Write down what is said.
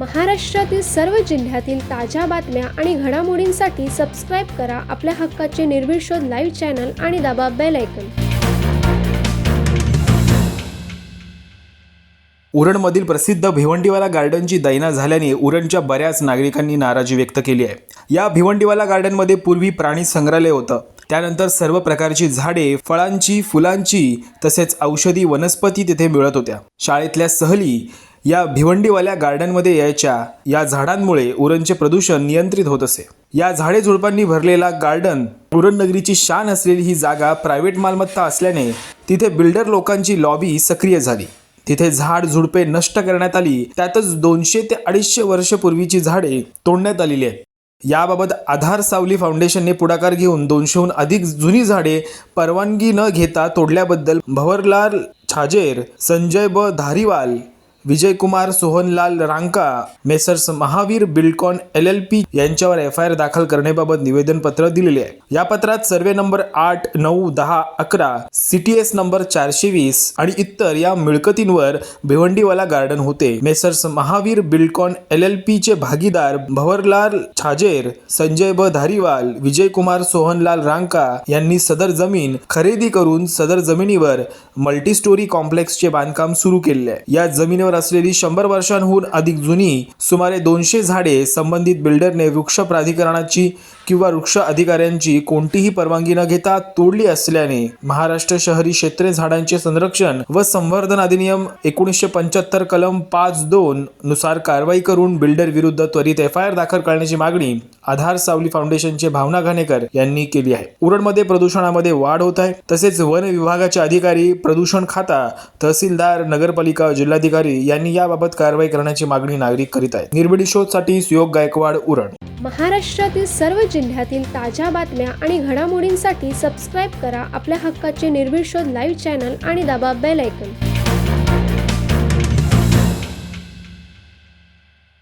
महाराष्ट्रातील सर्व जिल्ह्यातील ताज्या बातम्या आणि घडामोडींसाठी सबस्क्राईब करा आपल्या हक्काचे निर्भीड लाईव्ह चॅनल आणि दाबा बेल ऐकन उरणमधील प्रसिद्ध भिवंडीवाला गार्डनची दैना झाल्याने उरणच्या बऱ्याच नागरिकांनी नाराजी व्यक्त केली आहे. या भिवंडीवाला गार्डनमध्ये पूर्वी प्राणी संग्रहालय होतं. त्यानंतर सर्व प्रकारची झाडे फळांची फुलांची तसेच औषधी वनस्पती तिथे मिळत होत्या. शाळेतल्या सहली या भिवंडीवाल्या गार्डनमध्ये यायच्या या झाडांमुळे उरणचे प्रदूषण नियंत्रित होत असे. या झाडे झुडपांनी भरलेला गार्डन उरण नगरीची शान असलेली ही जागा प्रायव्हेट मालमत्ता असल्याने तिथे बिल्डर लोकांची लॉबी सक्रिय झाली. तिथे झाड झुडपे नष्ट करण्यात आली. त्यातच दोनशे ते अडीचशे वर्षपूर्वीची झाडे तोडण्यात आलेली आहेत. याबाबत आधार सावली फाउंडेशनने पुढाकार घेऊन दोनशेहून अधिक जुनी झाडे परवानगी न घेता तोडल्याबद्दल Bhavarlal Chhajer Sanjay B Dhariwal Vijaykumar Sohanlal Ranka messrs Mahavir Buildcon L L P यांच्यावर एफ आय आर दाखल करण्याबाबत निवेदनपत्र दिलेले आहे. या पत्रात सर्वे नंबर आठ नऊ दहा अकरा सी टी एस नंबर चारशे वीस आणि इतर या मिळकतींवर भिवंडीवाला गार्डन होते. Messrs Mahavir Buildcon L L P चे भागीदार भवरलाल छाजेर संजय ब धारीवाल विजयकुमार सोहनलाल रांका यांनी सदर जमीन खरेदी करून सदर जमिनीवर मल्टीस्टोरी कॉम्प्लेक्सचे बांधकाम सुरू केले आहे. या जमिनीवर असलेली शंभर वर्षांहून अधिक जुनी सुमारे दोनशे झाडे संबंधित बिल्डरने वृक्ष प्राधिकरणाची किंवा वृक्ष अधिकाऱ्यांची कोणतीही परवानगी न घेता तोडली असल्याने महाराष्ट्र शहरी क्षेत्रे झाडांचे संरक्षण व संवर्धन अधिनियम एकोणीसशे पंच्याहत्तर कलम पाच दोन नुसार कारवाई करून बिल्डर विरुद्ध त्वरित एफ आय आर दाखल करण्याची मागणी आधार सावली फाउंडेशनचे भावना घाणेकर यांनी केली आहे. उरणमध्ये प्रदूषणामध्ये वाढ होत आहे. तसेच वन विभागाचे अधिकारी प्रदूषण खाता तहसीलदार नगरपालिका जिल्हाधिकारी यांनी याबाबत कारवाई करण्याची मागणी नागरिक करीत आहेत. निर्बिडी शोधसाठी सुयोग गायकवाड उरण. महाराष्ट्रातील सर्व जिल्ह्यातील ताज्या बातम्या आणि घडामोडींसाठी सबस्क्राईब करा आपल्या हक्काचे निर्भीड लाईव्ह चॅनल आणि दाबा बेल ऐकन